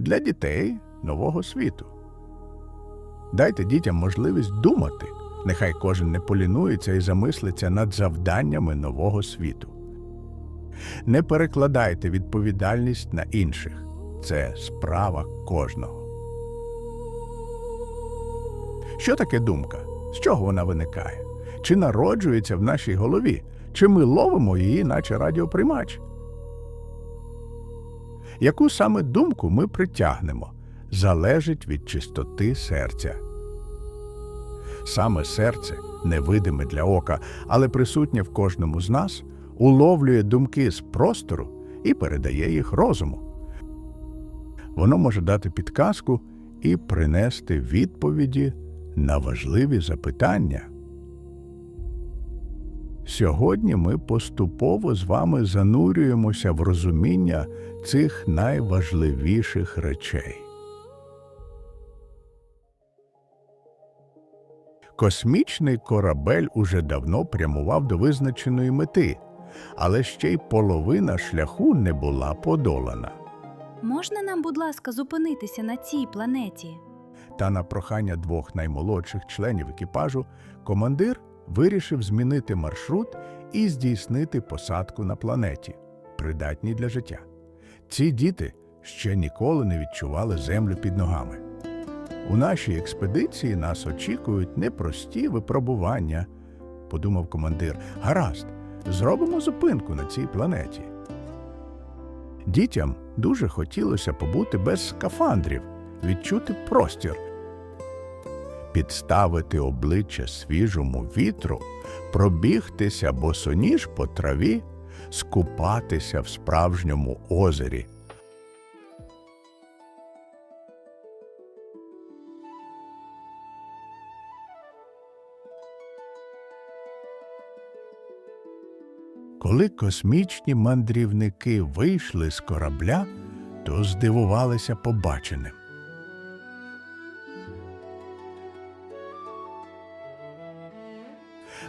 для дітей нового світу. Дайте дітям можливість думати. Нехай кожен не полінується і замислиться над завданнями нового світу. Не перекладайте відповідальність на інших. Це справа кожного. Що таке думка? З чого вона виникає? Чи народжується в нашій голові, чи ми ловимо її, наче радіоприймач? Яку саме думку ми притягнемо, залежить від чистоти серця. Саме серце, невидиме для ока, але присутнє в кожному з нас, уловлює думки з простору і передає їх розуму. Воно може дати підказку і принести відповіді на важливі запитання. Сьогодні ми поступово з вами занурюємося в розуміння цих найважливіших речей. Космічний корабель уже давно прямував до визначеної мети, але ще й половина шляху не була подолана. Можна нам, будь ласка, зупинитися на цій планеті? Та на прохання двох наймолодших членів екіпажу командир вирішив змінити маршрут і здійснити посадку на планеті, придатній для життя. Ці діти ще ніколи не відчували землю під ногами. У нашій експедиції нас очікують непрості випробування, подумав командир. Гаразд, зробимо зупинку на цій планеті. Дітям дуже хотілося побути без скафандрів, відчути простір, підставити обличчя свіжому вітру, пробігтися босоніж по траві, скупатися в справжньому озері. Коли космічні мандрівники вийшли з корабля, то здивувалися побаченим.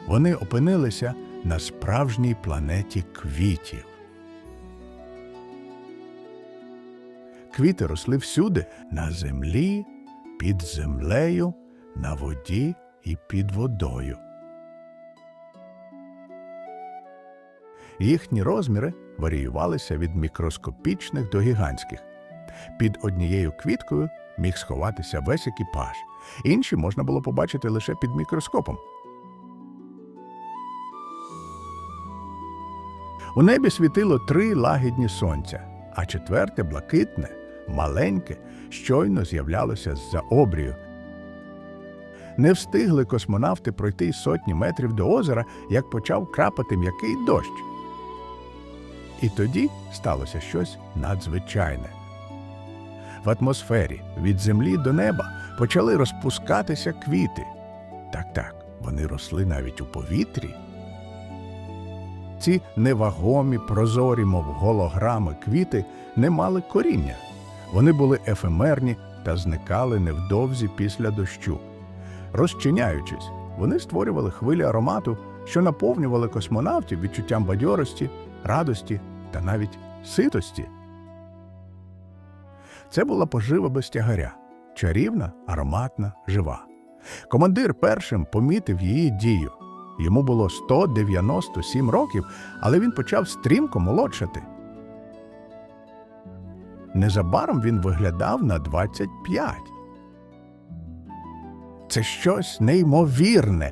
Вони опинилися на справжній планеті квітів. Квіти росли всюди на землі, під землею, на воді і під водою. Їхні розміри варіювалися від мікроскопічних до гігантських. Під однією квіткою міг сховатися весь екіпаж. Інші можна було побачити лише під мікроскопом. У небі світило три лагідні сонця, а четверте блакитне, маленьке, щойно з'являлося з-за обрію. Не встигли космонавти пройти сотні метрів до озера, як почав крапати м'який дощ. І тоді сталося щось надзвичайне. В атмосфері від землі до неба почали розпускатися квіти. Так, так, вони росли навіть у повітрі. Ці невагомі, прозорі, мов голограми квіти, не мали коріння. Вони були ефемерні та зникали невдовзі після дощу. Розчиняючись, вони створювали хвилі аромату, що наповнювали космонавтів відчуттям бадьорості, радості та навіть ситості. Це була пожива без тягаря, чарівна, ароматна, жива. Командир першим помітив її дію. Йому було 197 років, але він почав стрімко молодшати. Незабаром він виглядав на 25. Це щось неймовірне.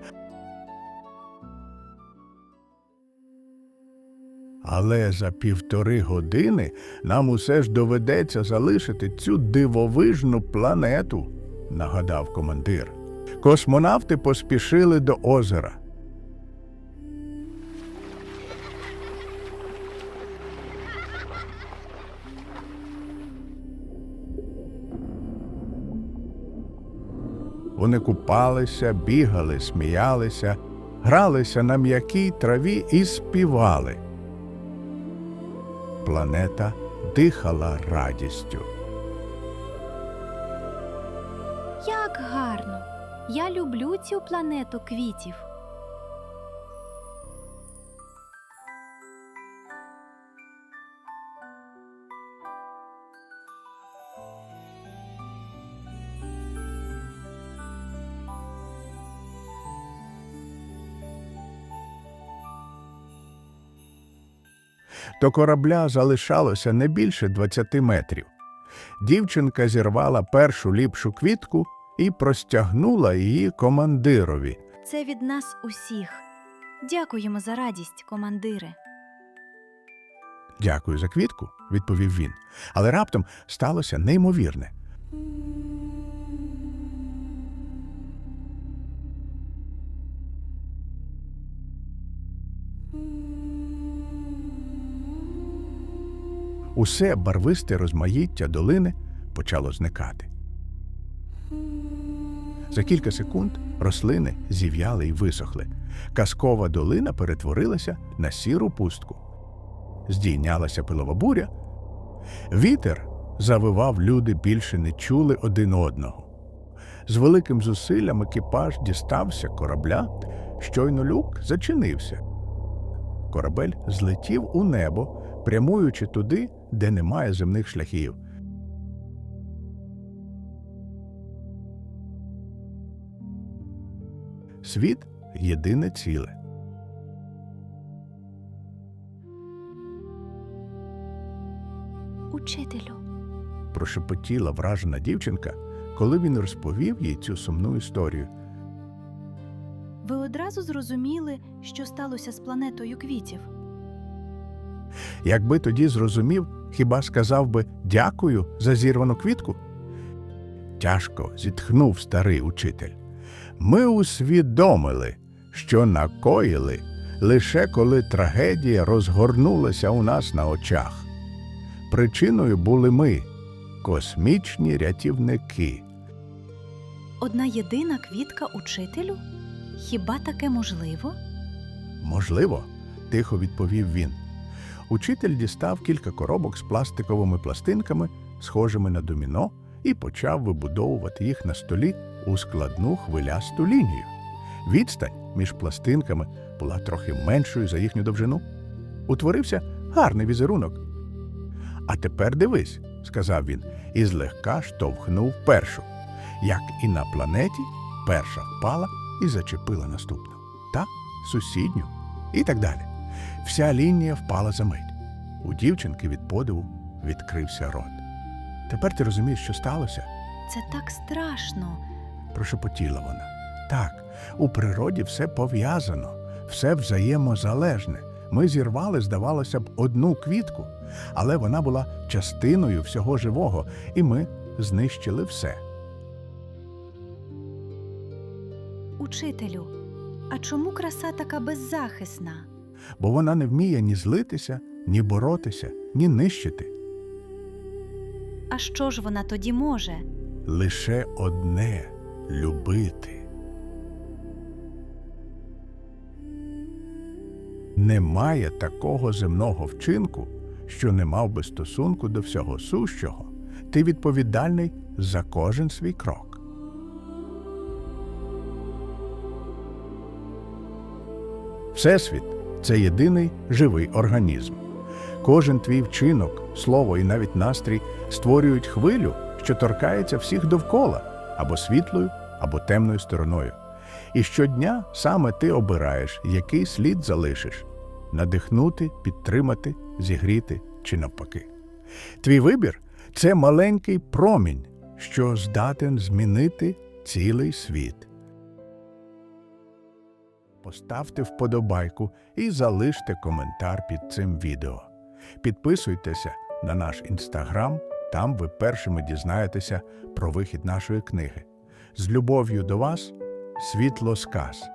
Але за півтори години нам усе ж доведеться залишити цю дивовижну планету, нагадав командир. Космонавти поспішили до озера. Вони купалися, бігали, сміялися, гралися на м'якій траві і співали. Планета дихала радістю. Як гарно! Я люблю цю планету квітів. До корабля залишалося не більше 20 метрів. Дівчинка зірвала першу ліпшу квітку і простягнула її командирові. Це від нас усіх. Дякуємо за радість, командире. Дякую за квітку, відповів він. Але раптом сталося неймовірне. Усе барвисте розмаїття долини почало зникати. За кілька секунд рослини зів'яли й висохли. Казкова долина перетворилася на сіру пустку здійнялася пилова буря. Вітер завивав, люди більше не чули один одного. З великим зусиллям екіпаж дістався корабля, щойно люк зачинився. Корабель злетів у небо, прямуючи туди, де немає земних шляхів. Світ єдине ціле. Учителю, прошепотіла вражена дівчинка, коли він розповів їй цю сумну історію. ви одразу зрозуміли, що сталося з планетою квітів. Якби тоді зрозумів, хіба сказав би дякую за зірвану квітку? Тяжко зітхнув старий учитель. Ми усвідомили, що накоїли лише коли трагедія розгорнулася у нас на очах. Причиною були ми, космічні рятівники. Одна єдина квітка учителю? Хіба таке можливо? Можливо, тихо відповів він. Учитель дістав кілька коробок з пластиковими пластинками, схожими на доміно, і почав вибудовувати їх на столі у складну хвилясту лінію. Відстань між пластинками була трохи меншою за їхню довжину. Утворився гарний візерунок. А тепер дивись, сказав він, і злегка штовхнув першу. Як і на планеті, перша впала і зачепила наступну, та сусідню, і так далі. Вся лінія впала за мить. У дівчинки від подиву відкрився рот. Тепер ти розумієш, що сталося? Це так страшно. прошепотіла вона. Так, у природі все пов'язано, все взаємозалежне. Ми зірвали, здавалося б, одну квітку, але вона була частиною всього живого, і ми знищили все. Учителю, а чому краса така беззахисна? Бо вона не вміє ні злитися, ні боротися, ні нищити. А що ж вона тоді може? Лише одне любити. Немає такого земного вчинку, що не мав би стосунку до всього сущого. Ти відповідальний за кожен свій крок. Всесвіт це єдиний живий організм. Кожен твій вчинок, слово і навіть настрій створюють хвилю, що торкається всіх довкола або світлою, або темною стороною. І щодня саме ти обираєш, який слід залишиш надихнути, підтримати, зігріти чи навпаки. Твій вибір це маленький промінь, що здатен змінити цілий світ. Поставте вподобайку і залиште коментар під цим відео. Підписуйтеся на наш інстаграм, там ви першими дізнаєтеся про вихід нашої книги. З любов'ю до вас, світло сказ.